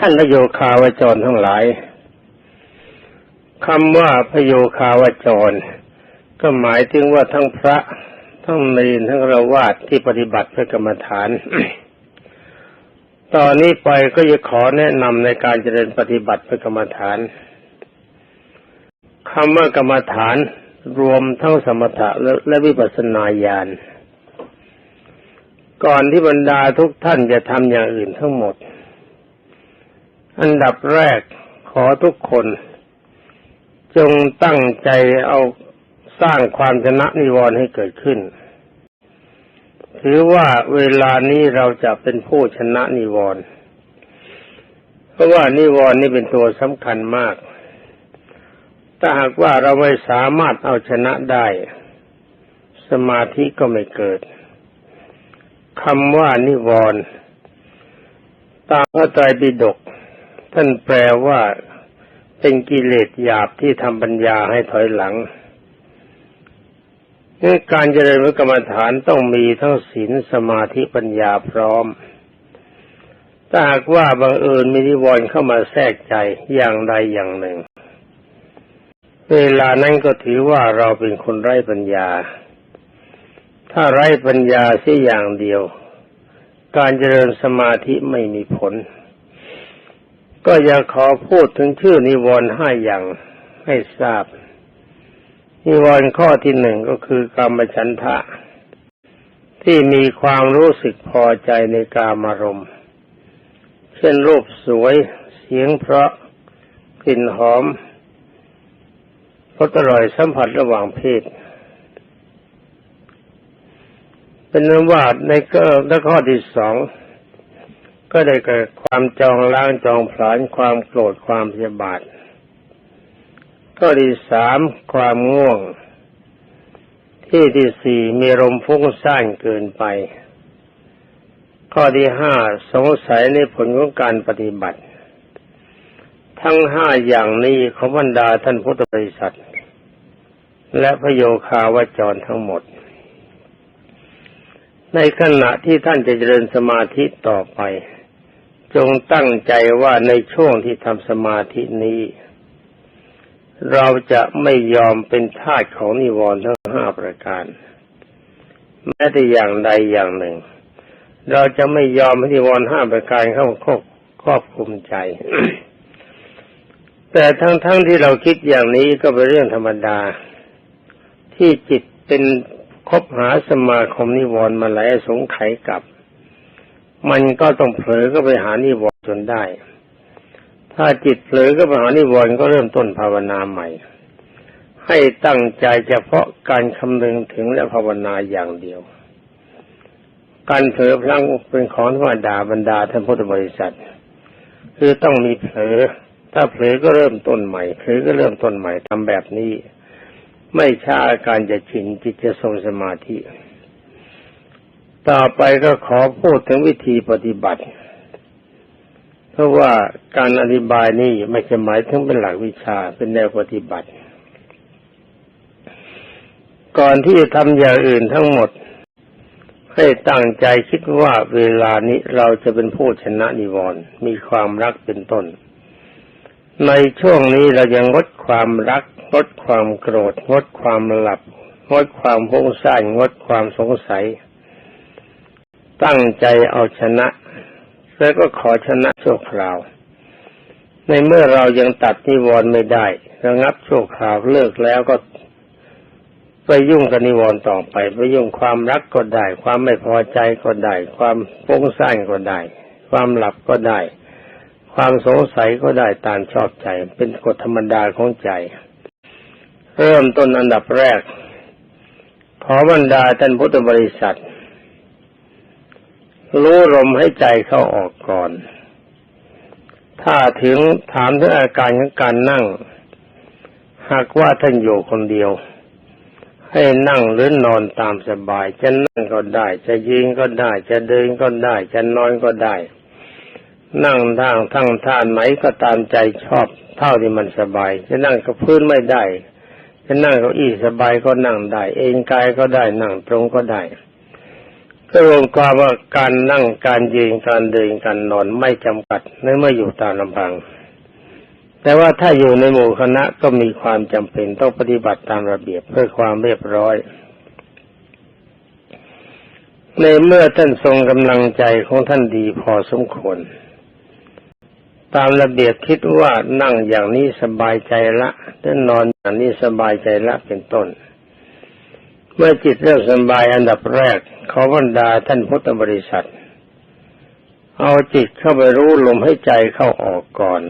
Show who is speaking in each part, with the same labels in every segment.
Speaker 1: ท่านพระโยคาวจรทั้งหลายคำว่าพระโยคาวจร ก็หมายถึงว่าทั้งพระทั้งเนรทั้งระวาดที่ปฏิบัติพระกรรมฐาน ตอนนี้ไปก็จะขอแนะนำในการเจริญปฏิบัติพระกรรมฐานคำว่ากรรมฐานรวมทั้งสมถะและวิปัสสนาญาณก่อนที่บรรดาทุกท่านจะทำอย่างอื่นทั้งหมด อันดับแรกขอทุกคน จงตั้งใจเอาสร้างความชนะนิวรณ์ให้เกิดขึ้น ถือว่าเวลานี้เราจะเป็นผู้ชนะนิวรณ์เพราะว่านิวรณ์นี่เป็นตัวสำคัญมาก ถ้าหากว่าเราไม่สามารถเอาชนะได้ สมาธิก็ไม่เกิดคำว่านิวรณ์ตามพระไตรปิฎก ท่านแปลว่าเป็นกิเลสหยาบที่ทำปัญญาให้ถอยหลังนี่การเจริญวิกรรมฐานต้องมีทั้งศีลสมาธิปัญญาพร้อม ถ้าหากว่าบังเอิญมีนิวรณ์เข้ามาแทรกใจอย่างใดอย่างหนึ่ง เวลานั้นก็ถือว่าเราเป็นคนไร้ปัญญา ถ้าไร้ปัญญาเสียอย่างเดียว การเจริญสมาธิไม่มีผล ก็อยากขอพูดถึงชื่อนิวรณ์ห้าอย่างให้ทราบ นิวรณ์ข้อที่หนึ่งก็คือกรรมฉันทะ ที่มีความรู้สึกพอใจในกามารมณ์เช่นรูปสวย เสียงเพราะ กลิ่นหอมรสอร่อยสัมผัสระหว่างเพศ เป็นนั้นว่าในข้อที่สอง ก็ได้เกิดความจองล้างจองผลาญความโกรธความพยาบาท ข้อที่สามความง่วง ที่ที่สี่มีลมฟุ้งซ่านเกินไป ข้อที่ห้าสงสัยในผลของการปฏิบัติ ทั้งห้าอย่างนี้ของบรรดาท่านพุทธบริษัท และพระโยคาวจรทั้งหมด ในขณะที่ท่านจะเจริญสมาธิต่อไป จงตั้งใจว่าในช่วงที่ทำสมาธินี้ เราจะไม่ยอมเป็นทาสของนิวรณ์ทั้งห้าประการ แม้แต่อย่างใดอย่างหนึ่ง เราจะไม่ยอมให้นิวรณ์ห้าประการเข้าครอบครอบคุมใจ แต่ทั้งๆทที่เราคิดอย่างนี้ก็เป็นเรื่องธรรมดา ที่จิตเป็นคบหาสมาคมนิวรณ์มาหลายสงไขกับ มันก็ต้องเผลอก็ไปหานิวรณ์จนได้ ถ้าจิตเผลอก็ไปหานิวรณ์ก็เริ่มต้นภาวนาใหม่ ให้ตั้งใจเฉพาะการคำนึงถึงและภาวนาอย่างเดียว การเผลอพลังเป็นของธรรมดาบรรดาท่านพุทธบริษัท คือต้องมีเผลอ ถ้าเผลอก็เริ่มต้นใหม่เผลอก็เริ่มต้นใหม่ทำแบบนี้ ไม่ช้าอาการจะชินจิตจะทรงสมาธิ ต่อไปก็ขอพูดถึงวิธีปฏิบัติ เพราะว่าการอธิบายนี่ไม่ใช่หมายถึงเป็นหลักวิชาเป็นแนวปฏิบัติ ก่อนที่จะทำอย่างอื่นทั้งหมด ให้ตั้งใจคิดว่าเวลานี้เราจะเป็นผู้ชนะนิวรณ์มีความรักเป็นต้น ในช่วงนี้เรายังงดความรักงดความโกรธงดความหลับงดความพงซ่านงดความสงสัย ตั้งใจเอาชนะ แล้วก็ขอชนะชั่วคราว ในเมื่อเรายังตัดนิวรณ์ไม่ได้ระงับชั่วคราวเลิกแล้วก็ไปยุ่งกับนิวรณ์ต่อไปไปยุ่งความรักก็ได้ ความไม่พอใจก็ได้ ความฟุ้งซ่านก็ได้ ความหลับก็ได้ ความสงสัยก็ได้ตามชอบใจ เป็นกฎธรรมดาของใจ เริ่มต้นอันดับแรกขอบรรดาท่านพุทธบริษัท รู้ลมให้ใจเข้าออกก่อน ถ้าถึงถามถึงอาการของการนั่ง หากว่าท่านอยู่คนเดียว ให้นั่งหรือนอนตามสบาย จะนั่งก็ได้ จะยืนก็ได้ จะเดินก็ได้ จะนอนก็ได้ นั่งทางทั้งท่านไหนก็ตามใจชอบ เท่าที่มันสบาย จะนั่งกับพื้นไม่ได้ จะนั่งเก้าอี้สบายก็นั่งได้ เองกายก็ได้นั่งตรงก็ได้ ก็รวมความว่าการนั่งการยืนการเดินการนอนไม่จำกัดในเมื่ออยู่ตามลำพัง แต่ว่าถ้าอยู่ในหมู่คณะก็มีความจำเป็นต้องปฏิบัติตามระเบียบเพื่อความเรียบร้อย ในเมื่อท่านทรงกำลังใจของท่านดีพอสมควรตามระเบียบคิดว่านั่งอย่างนี้สบายใจละถ้านอนอย่างนี้สบายใจละเป็นต้น เมื่อจิตเริ่มสบายอันดับแรกขอบรรดาท่านพุทธบริษัท เอาจิตเข้าไปรู้ลมให้ใจเข้าออกก่อน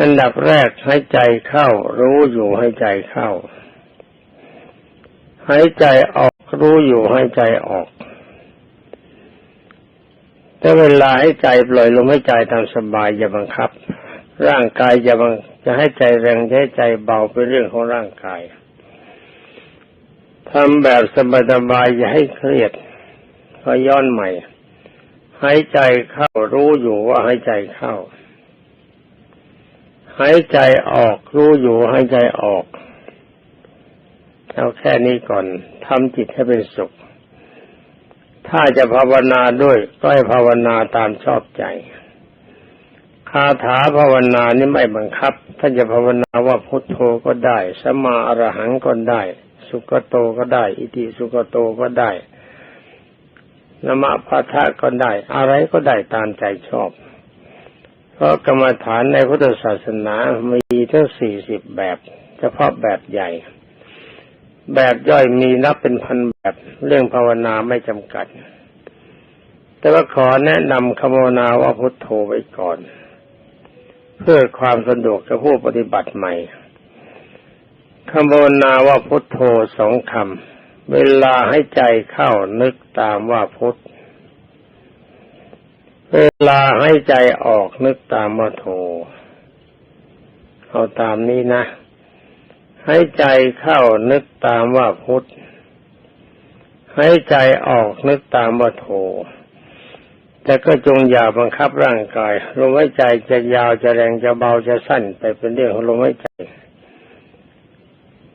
Speaker 1: อันดับแรกให้ใจเข้า รู้อยู่ให้ใจเข้าหายใจออกรู้อยู่ให้ใจออก แต่เวลาให้ใจปล่อยลมให้ใจตามสบายอย่าบังคับ ร่างกายอย่าบังจะให้ใจแรงจะให้ใจเบาเป็นเรื่องของร่างกาย ทำแบบสบายๆอย่าให้เครียดก็ย้อนใหม่ หายใจเข้ารู้อยู่ว่าหายใจเข้า หายใจออกรู้อยู่หายใจออกเอาแค่นี้ก่อนทำจิตให้เป็นสุข ถ้าจะภาวนาด้วยก็ให้ภาวนาตามชอบใจคาถาภาวนานี่ไม่บังคับท่านจะภาวนาว่าพุทโธก็ได้สมมาอรหังก็ได้ สุกโตก็ได้ อิติสุกโตก็ได้นมะพะทะก็ได้ อะไรก็ได้ตามใจชอบ เพราะกรรมฐานในพุทธศาสนามีทั้งสี่สิบแบบ เฉพาะแบบใหญ่ แบบย่อยมีนับเป็นพันแบบ เรื่องภาวนาไม่จำกัด แต่ว่าขอแนะนำคำภาวนาว่าพุทโธไว้ก่อน เพื่อความสะดวกกับผู้ปฏิบัติใหม่ คำภาวนาว่าพุทโธสองคำ เวลาให้ใจเข้านึกตามว่าพุท เวลาให้ใจออกนึกตามว่าโธเอาตามนี้นะ ให้ใจเข้านึกตามว่าพุท ให้ใจออกนึกตามว่าโธแต่ก็จงอย่าบังคับร่างกายลมหายใจจะยาวจะแรงจะเบาจะสั้นไปเป็นเรื่องของลมหายใจ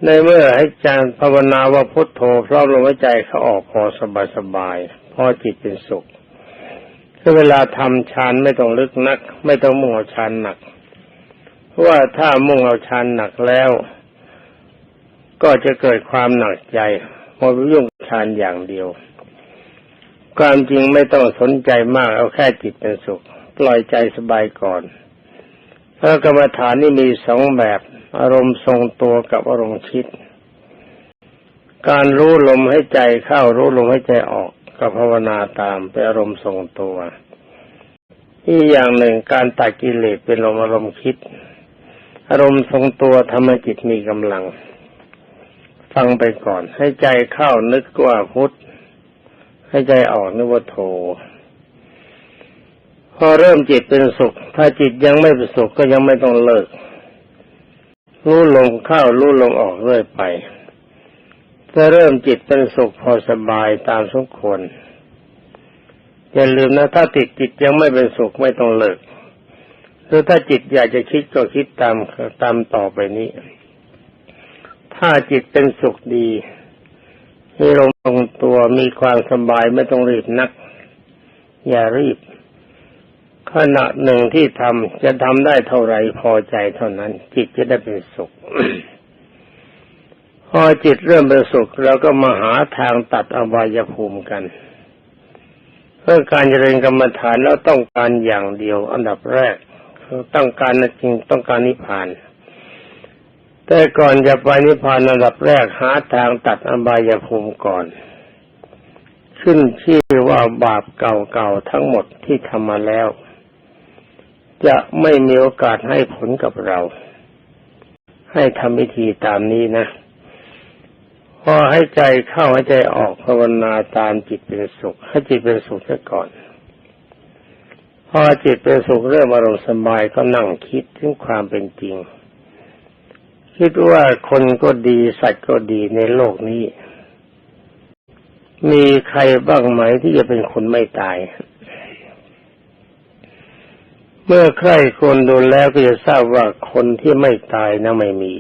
Speaker 1: ในเมื่อให้จารภาวนาว่าพุทโธเพราะลมหายใจเขาออกพอสบายสบายพอจิตเป็นสุขคือเวลาทำฌานไม่ต้องลึกนัก ไม่ต้องมุ่งเอาฌานหนัก เพราะว่าถ้ามุ่งเอาฌานหนักแล้ว ก็จะเกิดความหนักใจพอยุ่งฌานอย่างเดียว ความจริงไม่ต้องสนใจมากเอาแค่จิตเป็นสุข ปล่อยใจสบายก่อน พระกรรมฐานนี่มีสองแบบ อารมณ์ทรงตัวกับอารมณ์คิด การรู้ลมให้ใจเข้ารู้ลมให้ใจออกกับภาวนาตามเป็นอารมณ์ทรงตัวอีกอย่างหนึ่งการตัดกิเลสเป็นลมอารมณ์คิด อารมณ์ทรงตัวทำให้จิตมีกำลัง ฟังไปก่อน ให้ใจเข้านึกว่าพุทธให้ใจออกนึกว่าโท พอเริ่มจิตเป็นสุข ถ้าจิตยังไม่เป็นสุขก็ยังไม่ต้องเลิก รู้ลมเข้ารู้ลมออกเรื่อยไปถ้าเริ่มจิตเป็นสุขพอสบายตามสมควรอย่าลืมนะถ้าติดจิตยังไม่เป็นสุขไม่ต้องเลิกหรือถ้าจิตอยากจะคิดก็คิดตามตามต่อไปนี้ ถ้าจิตเป็นสุขดีมีลมตรงตัวมีความสบายไม่ต้องรีบนัก อย่ารีบ ขณะหนึ่งที่ทำจะทำได้เท่าไรพอใจเท่านั้น จิตจะได้เป็นสุข พอจิตเริ่มเป็นสุขเราก็มาหาทางตัดอบายภูมิกัน เพื่อการเจริญกรรมฐานแล้วต้องการอย่างเดียว อันดับแรกต้องการจริงต้องการนิพพาน แต่ก่อนจะไปนิพพานระดับแรกหาทางตัดอบายภูมิก่อนขึ้นชื่อว่าบาปเก่าๆทั้งหมดที่ทำมาแล้ว จะไม่มีโอกาสให้ผลกับเรา ให้ทำวิธีตามนี้นะ พอให้ใจเข้าให้ใจออกภาวนาตามจิตเป็นสุข ให้จิตเป็นสุขซะก่อน พอจิตเป็นสุขเริ่มอารมณ์สบายก็นั่งคิดถึงความเป็นจริง คิดว่าคนก็ดีสัตว์ก็ดีในโลกนี้ มีใครบ้างไหมที่จะเป็นคนไม่ตาย เมื่อใครคนดูแล้วก็จะทราบว่าคนที่ไม่ตายนะไม่มี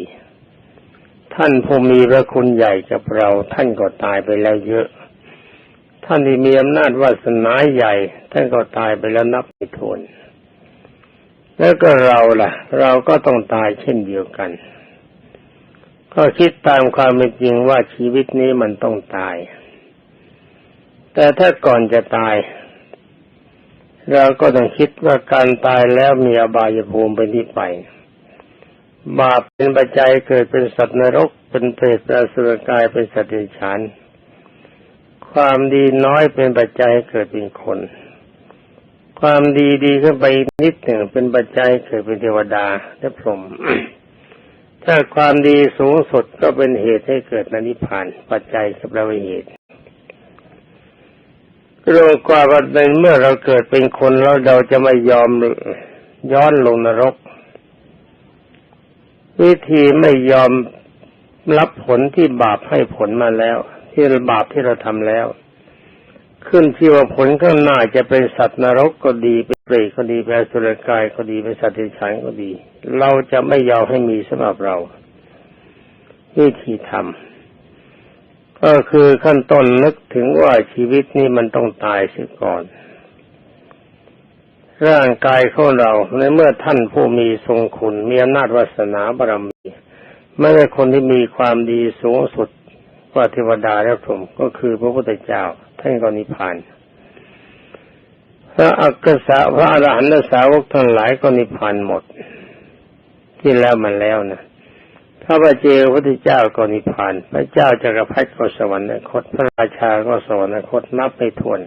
Speaker 1: ท่านผู้มีพระคุณใหญ่กับเรา ท่านก็ตายไปแล้วเยอะ ท่านที่มีอำนาจวาสนาใหญ่ ท่านก็ตายไปแล้วนับไม่ถ้วนแล้วก็เราล่ะ เราก็ต้องตายเช่นเดียวกัน ก็คิดตามความเป็นจริงว่าชีวิตนี้มันต้องตาย แต่ถ้าก่อนจะตาย เราก็ต้องคิดว่าการตายแล้วมีอบายภูมิเป็นที่ไป บาปเป็นปัจจัยเกิดเป็นสัตว์นรก เป็นเปรตเป็นสุรกายเป็นสัตว์เดรัจฉานความดีน้อยเป็นปัจจัยเกิดเป็นคน ความดีดีขึ้นไปนิดหนึ่งเป็นปัจจัยเกิดเป็นเทวดาและพรหมถ้าความดีสูงสุดก็เป็นเหตุให้เกิดนนิพพาน ปัจจัยกับเราเหตุ รวมกว่าวันหนึ่งเมื่อเราเกิดเป็นคนแล้วเราจะไม่ยอมย้อนลงนรก วิธีไม่ยอมรับผลที่บาปให้ผลมาแล้ว ที่บาปที่เราทำแล้ว ขึ้นที่ว่าผลข้างหน้าจะเป็นสัตว์นรกก็ดีเป็นเปรตก็ดีเป็นสุรกายก็ดีเป็นสัตว์เดรัจฉานก็ดี เราจะไม่ยอมให้มีสำหรับเรา วิธีทำ ก็คือขั้นต้นนึกถึงว่าชีวิตนี้มันต้องตายเสียก่อน ร่างกายของเราในเมื่อท่านผู้มีทรงคุณมีอำนาจวาสนาบารมีไม่ใช่คนที่มีความดีสูงสุดกว่าเทวดาและพรหมก็คือพระพุทธเจ้าท่านก็นิพพานพระอักษะพระอรหันตสาวกทั้งหลายก็นิพพานหมด ที่แล้วมันแล้วนะ พระบาเจพระพุทธเจ้าก็นิพพาน พระเจ้าจักรพรรดิก็สวรรคต พระราชาก็สวรรคตนับไม่ถ้วน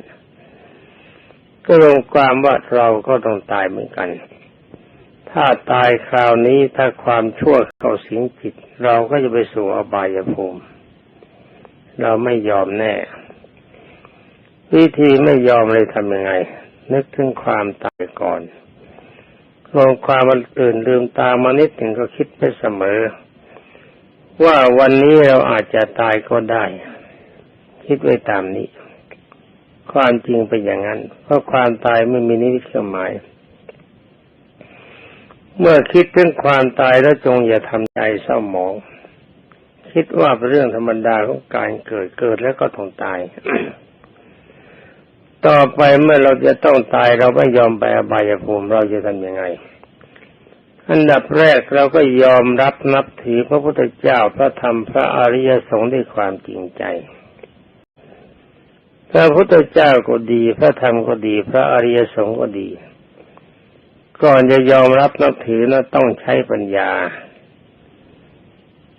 Speaker 1: ก็ลงความว่าเราก็ต้องตายเหมือนกัน ถ้าตายคราวนี้ถ้าความชั่วเข้าสิงจิต เราก็จะไปสู่อบายภูมิ เราไม่ยอมแน่ วิธีไม่ยอมเลยทำยังไง นึกถึงความตายก่อนลงความมันอื่นลืมตามานิดหนึ่งก็คิดไปเสมอ ว่าวันนี้เราอาจจะตายก็ได้ คิดไว้ตามนี้ ความจริงเป็นอย่างนั้น เพราะความตายไม่มีนิมิตหมาย เมื่อคิดถึงความตายแล้วจงอย่าทำใจเศร้าหมอง คิดว่าเป็นเรื่องธรรมดาของการเกิดเกิดแล้วก็ต้องตาย ต่อไปเมื่อเราจะต้องตายเราไม่ยอมไปอบายภูมิเราจะทำยังไง อันดับแรกเราก็ยอมรับนับถือพระพุทธเจ้าพระธรรมพระอริยสงฆ์ด้วยความจริงใจ พระพุทธเจ้าก็ดี พระธรรมก็ดี พระอริยสงฆ์ก็ดี ก่อนจะยอมรับนับถือนะต้องใช้ปัญญา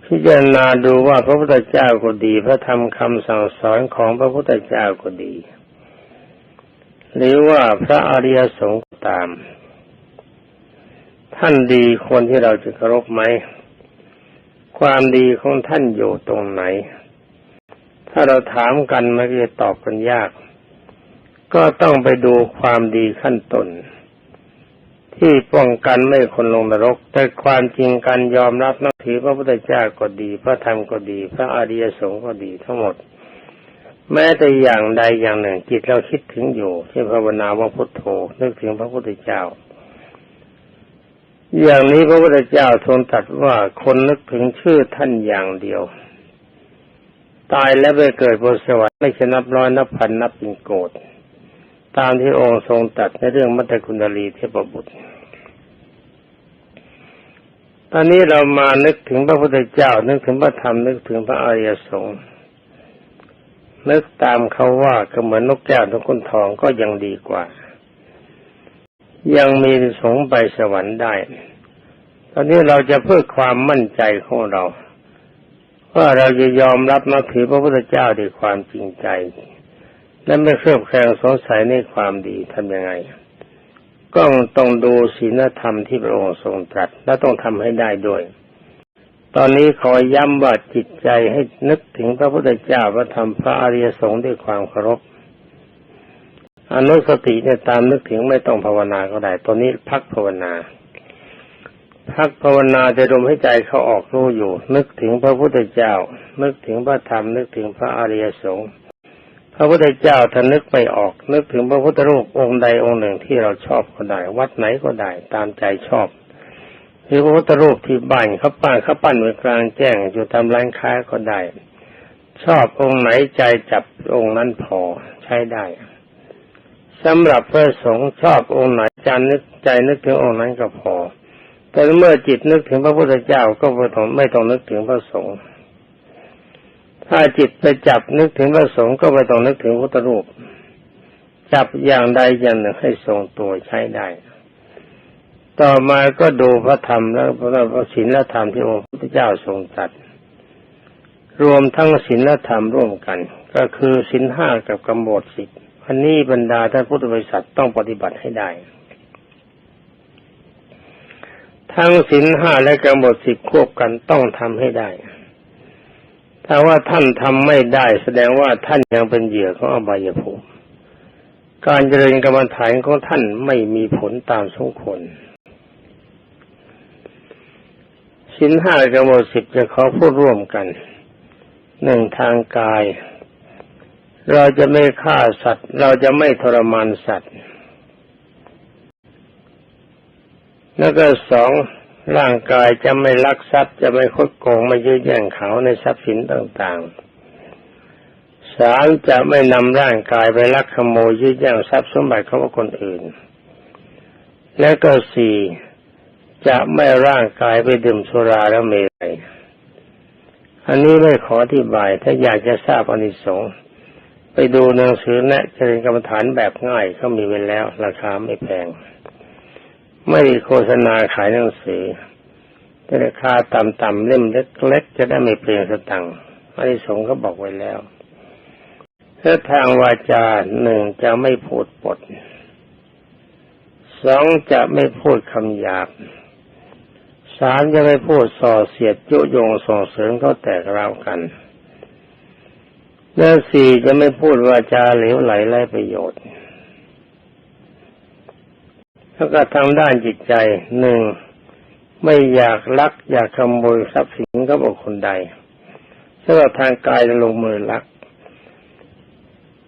Speaker 1: พิจารณาดูว่าพระพุทธเจ้าก็ดี พระธรรมคำสั่งสอนของพระพุทธเจ้าก็ดี หรือว่าพระอริยสงฆ์ตาม ท่านดีคนที่เราจะเคารพไหม ความดีของท่านอยู่ตรงไหน ถ้าเราถามกันมันก็จะตอบกันยาก ก็ต้องไปดูความดีขั้นต้นที่ป้องกันไม่คนลงนรก แต่ความจริงการยอมรับนับถือพระพุทธเจ้าก็ดี พระธรรมก็ดี พระอริยสงฆ์ก็ดีทั้งหมด แม้แต่อย่างใดอย่างหนึ่งจิตเราคิดถึงอยู่เช่นภาวนาว่าพุทโธนึกถึงพระพุทธเจ้า อย่างนี้พระพุทธเจ้าทรงตรัสว่าคนนึกถึงชื่อท่านอย่างเดียว ตายแล้วไปเกิดบนสวรรค์ไม่ใช่นับร้อยนับพันนับเป็นโกดตามที่องค์ทรงตรัสในเรื่องมัตตคุณลีเทพบุตร ตอนนี้เรามานึกถึงพระพุทธเจ้า นึกถึงพระธรรมนึกถึงพระอริยสงฆ์นึกตามเขาว่าก็เหมือนนกแก้วนกขุนทองก็ยังดีกว่า ยังมีสงไปสวรรค์ได้ ตอนนี้เราจะเพื่อความมั่นใจของเราว่าเราจะยอมรับนับถือพระพุทธเจ้าด้วยความจริงใจ และไม่เครือบแคลงสงสัยในความดีทำยังไง ก็ต้องดูศีลธรรมที่พระองค์ทรงตรัสและต้องทำให้ได้ด้วย ตอนนี้ขอย้ำว่าจิตใจให้นึกถึงพระพุทธเจ้าพระธรรมพระอริยสงฆ์ด้วยความเคารพ อนุสติเนี่ยตามนึกถึงไม่ต้องภาวนาก็ได้ ตอนนี้พักภาวนา พักภาวนาจะลมให้ใจเขาออกรู้อยู่ นึกถึงพระพุทธเจ้า นึกถึงพระธรรม นึกถึงพระอริยสงฆ์พระพุทธเจ้าถ้านึกไม่ออก นึกถึงพระพุทธรูปองค์ใดองค์หนึ่งที่เราชอบก็ได้ วัดไหนก็ได้ ตามใจชอบหรือพระพุทธรูปที่บ้านเขาปั้นเขาปั้นไว้กลางแจ้งอยู่ตามร้านค้าก็ได้ ชอบองค์ไหนใจจับองค์นั้นพอชช้ได้ สำหรับพระสงฆ์ชอบองค์ไหนใจนึกใจนึกถึงองค์นั้นก็พอ แต่เมื่อจิตนึกถึงพระพุทธเจ้าก็ไม่ต้องไม่ต้องนึกถึงพระสงฆ์ถ้าจิตไปจับนึกถึงพระสงฆ์ก็ไม่ต้องนึกถึงพุทธรูป จับอย่างใดอย่างหนึ่งให้ทรงตัวใช้ได้ ต่อมาก็ดูพระธรรมแล้วพระศีลและธรรมที่องค์พระพุทธเจ้าทรงตรัสรวมทั้งศีลและธรรมร่วมกัน ก็คือศีลห้ากับกำหนดสิบ อันนี้บรรดาท่านพุทธบริษัทต้องปฏิบัติให้ได้ ทั้งศีลห้าและกำหนดสิบควบกันต้องทำให้ได้ ถ้าว่าท่านทำไม่ได้ แสดงว่าท่านยังเป็นเหยื่อของอบายภูมิการเจริญกรรมฐานของท่านไม่มีผลตามสมควรสินห้ากับหมดสิบจะขอพูดร่วมกันหนึ่งทางกาย เราจะไม่ฆ่าสัตว์ เราจะไม่ทรมานสัตว์ แล้วก็สองร่างกายจะไม่ลักทรัพย์จะไม่คดโกงไม่ยื้อแย่งเขาในทรัพย์สินต่างๆสามจะไม่นำร่างกายไปลักขโมยยื้อแย่งทรัพย์สมบัติของคนอื่น แล้วก็สี่จะไม่ร่างกายไปดื่มสุราแล้วเมรัยอันนี้ไม่ขออธิบายถ้าอยากจะทราบอนิสงส์ ไปดูหนังสือแนะเจริญกรรมฐานแบบง่ายเขามีไว้แล้ว ราคาไม่แพง ไม่ได้โฆษณาขายหนังสือแต่ราคาต่ำๆเล่มเล็กๆจะได้ไม่เปลี่ยนสตังค์อนิสงส์เขาบอกไว้แล้วถ้าทางวาจาหนึ่งจะไม่พูดปดสองจะไม่พูดคำหยาบสามจะไม่พูดส่อเสียดยุยงส่งเสริมเขาแตกราวกัน และสี่จะไม่พูดวาจาเหลวไหลไร้ประโยชน์แล้วก็ทางด้านจิตใจหนึ่งไม่อยากลัก อยากขโมยทรัพย์สินก็บอกคนใดสำหรับทางกายจะลงมือลัก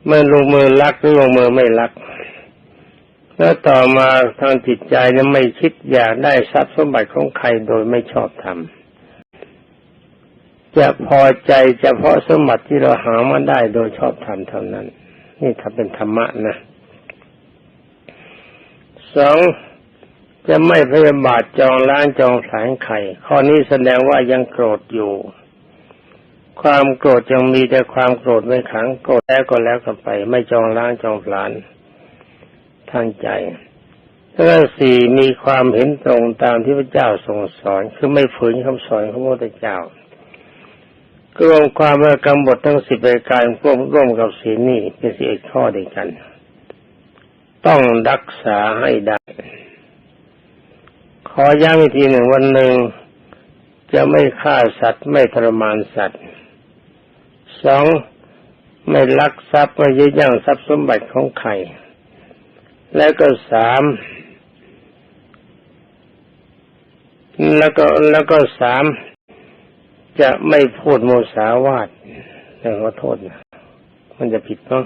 Speaker 1: เมื่อลงมือลักหรือลงมือไม่ลัก แล้วต่อมาทางจิตใจนั้นไม่คิดอยากได้ทรัพย์สมบัติของใครโดยไม่ชอบทำ จะพอใจเฉพาะสมบัติที่เราหามาได้โดยชอบทำเท่านั้น นี่ถ้าเป็นธรรมะนะสองจะไม่พยาบาทจองล้างจองผลาญไข่ ข้อนี้แสดงว่ายังโกรธอยู่ ความโกรธยังมีแต่ความโกรธไม่ขังโกรธแล้วก็แล้วกันไป ไม่จองล้างจองผลาญทางใจแล้วสี่มีความเห็นตรงตามที่พระเจ้าทรงสอน คือไม่ฝืนคำสอนของพระพุทธเจ้า รวมความว่ากำบททั้งสิบรายการร่วมร่วมกับศีลนี่เป็นสิบเอ็ดข้อเดียวกัน ต้องรักษาให้ได้ ขอย้ำอีกทีหนึ่งวันหนึ่งจะไม่ฆ่าสัตว์ไม่ทรมานสัตว์สองไม่ลักทรัพย์ไม่ยึดย่างทรัพย์สมบัติของใคร แล้วก็สามแล้วก็แล้วก็สาม จะไม่พูดโมสาวาทแต่ขอโทษนะมันจะผิดเนาะ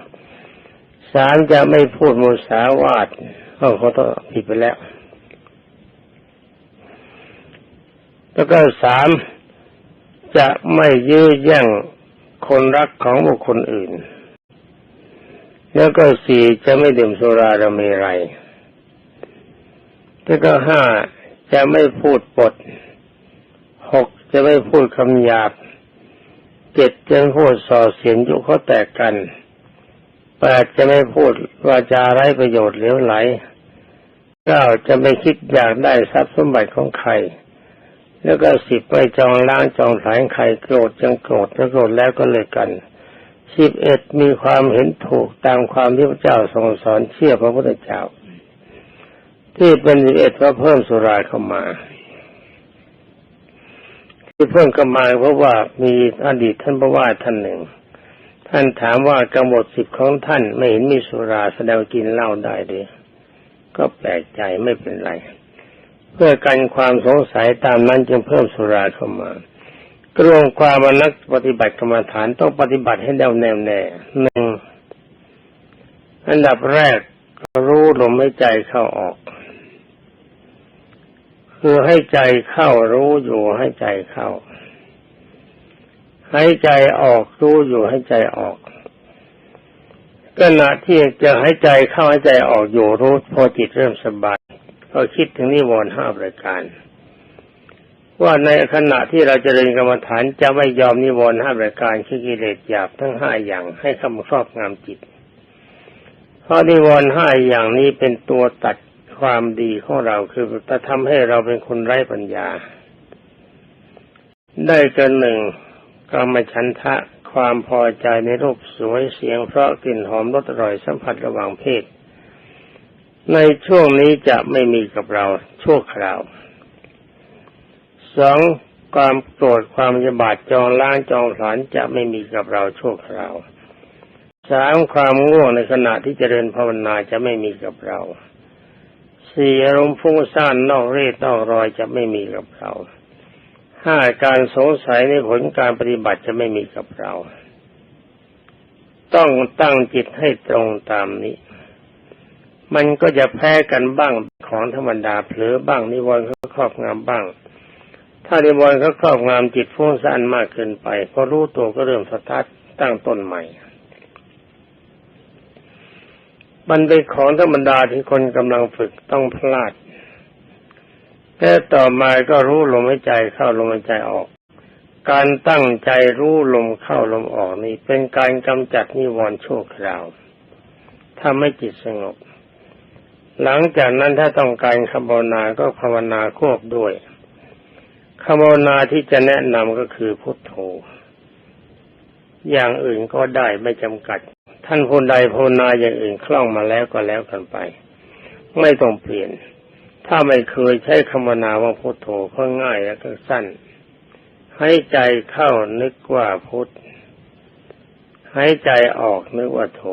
Speaker 1: สามจะไม่พูดโมสาวาทเขาขอโทษผิดไปแล้ว แล้วก็สามจะไม่ยื้อแย่งคนรักของบุคคลอื่น แล้วก็สี่จะไม่ดื่มสุราระเมรัยแล้วก็ห้าจะไม่พูดปดหก จะไม่พูดคำหยาบเจ็ดจะไม่พูดส่อเสียงยุเขาแตกกันแปดจะไม่พูดวาจาไร้ประโยชน์เหลวไหลเก้าจะไม่คิดอยากได้ทรัพย์สมบัติของใคร แล้วก็สิบไม่จองล้างจองผลายใครโกรธจังโกรธแล้วโกรธแล้วก็เลยกันสิบเอ็ดมีความเห็นถูกตามความที่พระเจ้าทรงสอนเชื่อพระพุทธเจ้า ที่เป็นสิบเอ็ดเพราเพิ่มสุราเข้ามา ที่เพิ่มเข้ามาเพราะว่ามีอดีตท่านพระว่าท่านหนึ่ง ท่านถามว่ากำหนดสิบของท่านไม่เห็นมีสุราแสดงกินเหล้าได้เลยก็แปลกใจไม่เป็นไร เพื่อกันความสงสัยตามนั้นจึงเพิ่มสุราเข้ามากรวมความว่านักปฏิบัติกรรมฐานต้องปฏิบัติให้แน่วแน่แน่หนึ่งอันดับแรกรู้ลมหายใจเข้าออก คือให้ใจเข้ารู้อยู่ให้ใจเข้า ให้ใจออกรู้อยู่ให้ใจออกขณะที่จะใหายใจเข้าใหายใจออกอยู่รู้พอจิตเริ่มสบายก็คิดถึงนิวรณ์ห้าประการ ว่าในขณะที่เราจเจริญกรรมฐานจะไม่ยอมนิวรณ์ห้าประการคือกิเลสหยาบทั้งห้าอย่างให้คำครอบงำจิตเพราะนิวรณ์ห้าอย่างนี้เป็นตัวตัด ความดีของเราคือจะทำให้เราเป็นคนไร้ปัญญา ได้กันหนึ่งกรรมฉันทะความพอใจในรูปสวยเสียงเพราะกลิ่นหอมรสอร่อยสัมผัสระหว่างเพศ ในช่วงนี้จะไม่มีกับเราชั่วคราวสองความโกรธความยบาดจองล้างจองผลานจะไม่มีกับเราชั่วคราวสามความง่วงในขณะที่เจริญภาวนาจะไม่มีกับเรา สี่อารมณ์ฟุ้งซ่านนอกเรศนอกรอยจะไม่มีกับเราห้าการสงสัยในผลการปฏิบัติจะไม่มีกับเรา ต้องตั้งจิตให้ตรงตามนี้ มันก็จะแพ้กันบ้างของธรรมดาเผลอบ้างนิวรณ์เขาครอบงำบ้าง ถ้านิวรณ์เขาครอบงำจิตฟุ้งซ่านมากเกินไปพอรู้ตัวก็เริ่มสตาร์ทตั้งต้นใหม่ มันเป็นของธรรมดาที่คนกำลังฝึกต้องพลาดแต่ต่อมาก็รู้ลมหายใจเข้าลมหายใจออก การตั้งใจรู้ลมเข้าลมออกนี่เป็นการกำจัดนิวรณ์ชั่วคราวทำให้จิตสงบ หลังจากนั้นถ้าต้องการคำภาวนาก็ภาวนาควบด้วยคำภาวนาที่จะแนะนำก็คือพุทโธอย่างอื่นก็ได้ไม่จำกัด ท่านผู้ใดภาวนาอย่างอื่นคล่องมาแล้วก็แล้วกันไป ไม่ต้องเปลี่ยน ถ้าไม่เคยใช้คำนาว่าพุทโธก็ง่ายและก็สั้น ให้ใจเข้านึกว่าพุทให้ใจออกนึกว่าโธ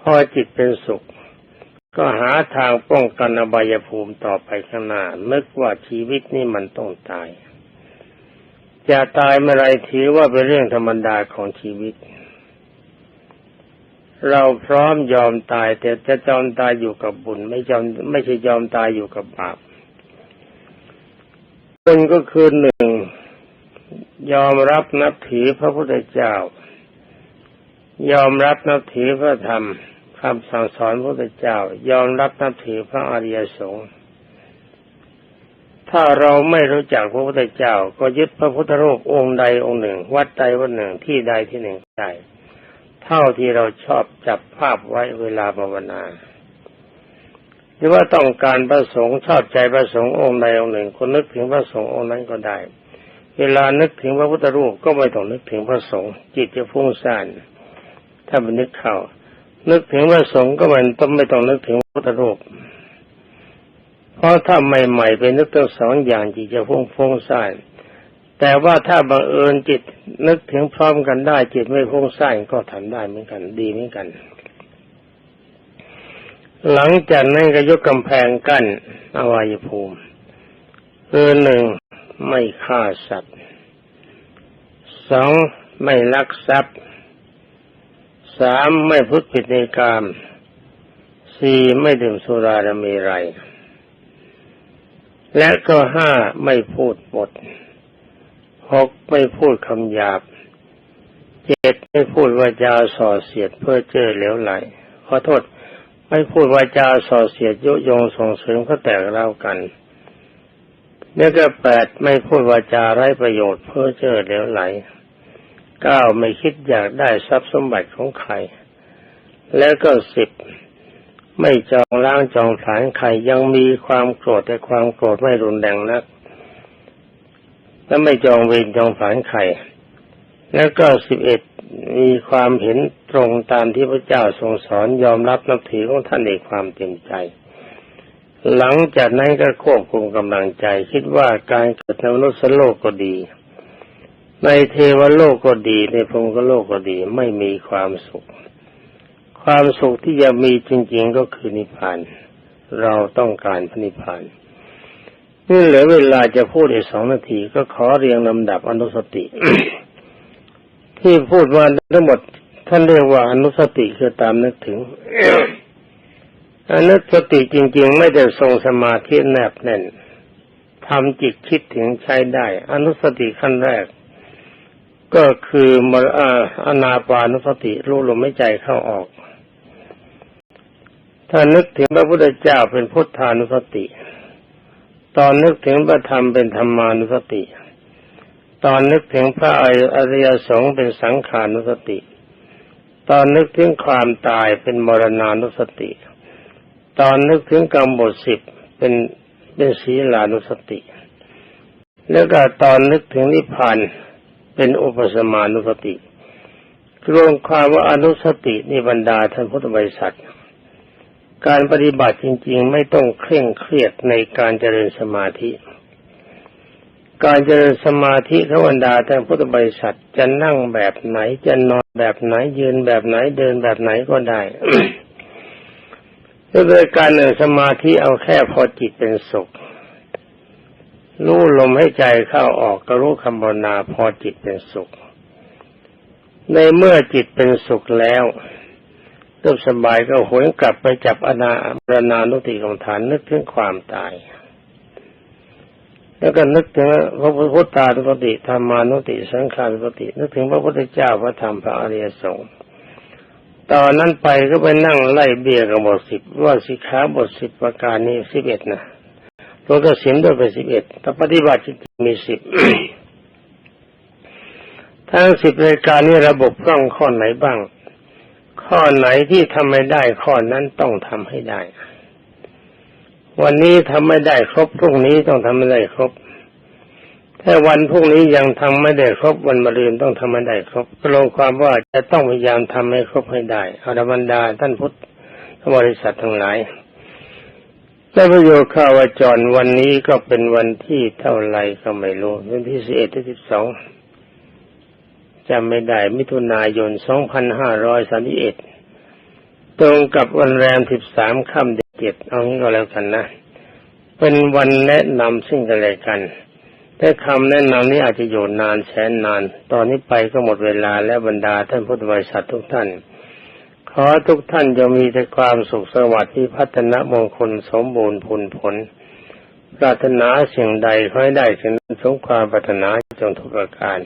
Speaker 1: พอจิตเป็นสุข ก็หาทางป้องกันอบายภูมิต่อไปข้างหน้านึกว่าชีวิตนี่มันต้องตาย จะตายเมื่อไรถือว่าเป็นเรื่องธรรมดาของชีวิต เราพร้อมยอมตาย แต่จะยอมตายอยู่กับบุญ ไม่ยอมไม่ใช่ยอมตายอยู่กับบาปบุญก็คือหนึ่งยอมรับนับถือพระพุทธเจ้า ยอมรับนับถือพระธรรมคำสั่งสอนพระพุทธเจ้า ยอมรับนับถือพระอริยสงฆ์ ถ้าเราไม่รู้จักพระพุทธเจ้า ก็ยึดพระพุทธรูปองค์ใดองค์หนึ่ง วัดใดวัดหนึ่งที่ใดที่หนึ่งได้เท่าที่เราชอบจับภาพไว้เวลาภาวนาหรือว่าต้องการประสงค์ชอบใจประสงค์องค์ใดองค์หนึ่ง คนนึกถึงพระสงฆ์องค์นั้นก็ได้ เวลานึกถึงพระพุทธรูปก็ไม่ต้องนึกถึงพระสงฆ์จิตจะฟุ้งซ่านถ้ามันนึกเข้านึกถึงพระสงฆ์ก็มันต้องไม่ต้องนึกถึงพระพุทธรูป เพราะถ้าใหม่ๆไปนึกทั้งสองอย่างจิตจะฟุ้งฟุ้งซ่านแต่ว่าถ้าบังเอิญจิตนึกถึงพร้อมกันได้ จิตไม่ฟุ้งซ่านก็ทำได้เหมือนกัน ดีเหมือนกัน หลังจากนั้นก็ยกกำแพงกั้นอวัยภูมิคือหนึ่งไม่ฆ่าสัตว์สองไม่ลักทรัพย์สามไม่พุทธิดในกามสี่ไม่ดื่มสุราและมีไร และก็ห้าไม่พูดบทหกไม่พูดคำหยาบเจ็ดไม่พูดวาจาส่อเสียดเพื่อเจอเหลวไหลขอโทษ ไม่พูดวาจาส่อเสียดยุยงส่งเสริมเขาแตกเล่ากันแล้วก็แปดไม่พูดวาจาไร้ประโยชน์เพื่อเจอเหลวไหลเก้าไม่คิดอยากได้ทรัพย์สมบัติของใคร แล้วก็สิบ ไม่จองล้างจองผลานใครยังมีความโกรธแต่ความโกรธไม่รุนแรงนัก และไม่จองเวรจองผลานใครแล้วก็สิบเอ็ดมีความเห็นตรงตามที่พระเจ้าทรงสอนยอมรับนับถือของท่านในความเต็มใจ หลังจากนั้นก็ควบคุมกำลังใจ คิดว่าการเกิดในมนุษย์โลกก็ดี ในเทวโลกก็ดีในพรหมโลกก็ดีไม่มีความสุข ความสุขที่จะมีจริง ๆก็คือนิพพาน เราต้องการพระนิพพานนี่เหลือเวลาจะพูดอีกสองนาทีก็ขอเรียงลำดับอนุสติ ที่พูดว่าทั้งหมด ท่านเรียกว่าอนุสติคือตามนึกถึงอนุสติจริง ๆ ไม่ได้ทรงสมาธิแนบแน่นทำจิตคิดถึงใช้ได้ อนุสติขั้นแรก ก็คือมรอาอนาปานุสติรู้ลมไม่ใจเข้าออก ถ้านึกถึงพระพุทธเจ้าเป็นพุทธานุสติ ตอนนึกถึงพระธรรมเป็นธรรมานุสติ ตอนนึกถึงพระอริยสงฆ์เป็นสังขานุสติ ตอนนึกถึงความตายเป็นมรณานุสติ ตอนนึกถึงกรรมบทสิบเป็นเป็นศีลานุสติ แล้วก็ตอนนึกถึงนิพพานเป็นอุปสมานุสติรวมความว่าอนุสตินิบรรดาท่านพุทธบริษัท การปฏิบัติจริง ๆ ไม่ต้องเคร่งเครียดในการเจริญสมาธิ การเจริญสมาธิขบรรดาท่พุทธบริษัทจะนั่งแบบไหนจะนอนแบบไหนยืนแบบไหนเดินแบบไหนก็ได้โดยการเดินสมาธิเอาแค่พอจิตเป็นสุขรู้ลมให้ใจเข้าออกก็รู้คำภาวนาพอจิตเป็นสุข ในเมื่อจิตเป็นสุขแล้ว เรูปสบายก็หวนกลับไปจับอนาบรณานุติของฐานนึกถึงความตาย แล้วก็นึกถึงพระพุทธานุสติธรรมานุสติสังขานุสติ นึกถึงพระพุทธเจ้าพระธรรมพระอริยสงฆ์ตอนนั้นไปก็ไปนั่งไล่เบียกับบทสิบว่าสิขาบทสิบประการนี้สิบเอ็ดนะตัวกสินด้วยไปสิบเอ็ดแต่ปฏิบัติจริงมีสิบทั้งสิบรายการนี้ระบบร่องข้อไหนบ้าง ข้อไหนที่ทำไม่ได้ข้อนั้นต้องทำให้ได้ วันนี้ทำไม่ได้ครบพรุ่งนี้ต้องทำไม่ได้ครบถ้าวันพรุ่งนี้ยังทำไม่ได้ครบวันมะรืนต้องทำไม่ได้ครบก็ลงความว่าจะต้องพยายามทำให้ครบให้ได้อรบรรดาท่านพุทธบริษัททั้งหลายได้ประโยชน์ข่าวจรวันนี้ก็เป็นวันที่เท่าไรก็ไม่รู้วันที่สิบเอ็ดที่สิบสอง จำไม่ได้ มิถุนายนสองพันห้าร้อยสามสิบเอ็ดตรงกับวันแรมสิบสามค่ำเดือนเจ็ดเอางี้ก็แล้วกันนะ เป็นวันแนะนำซึ่งกันและกัน แต่คำแนะนำนี้อาจจะอยู่นานแสนนาน ตอนนี้ไปก็หมดเวลาและบรรดาท่านพุทธบริษัททุกท่าน ขอทุกท่านจะมีแต่ความสุขสวัสดิ์ที่พัฒนามงคลสมบูรณ์ผลผลปรารถนาสิ่งใดขอให้ได้สิ่งนั้นสมความปรารถนาจงทุกประการ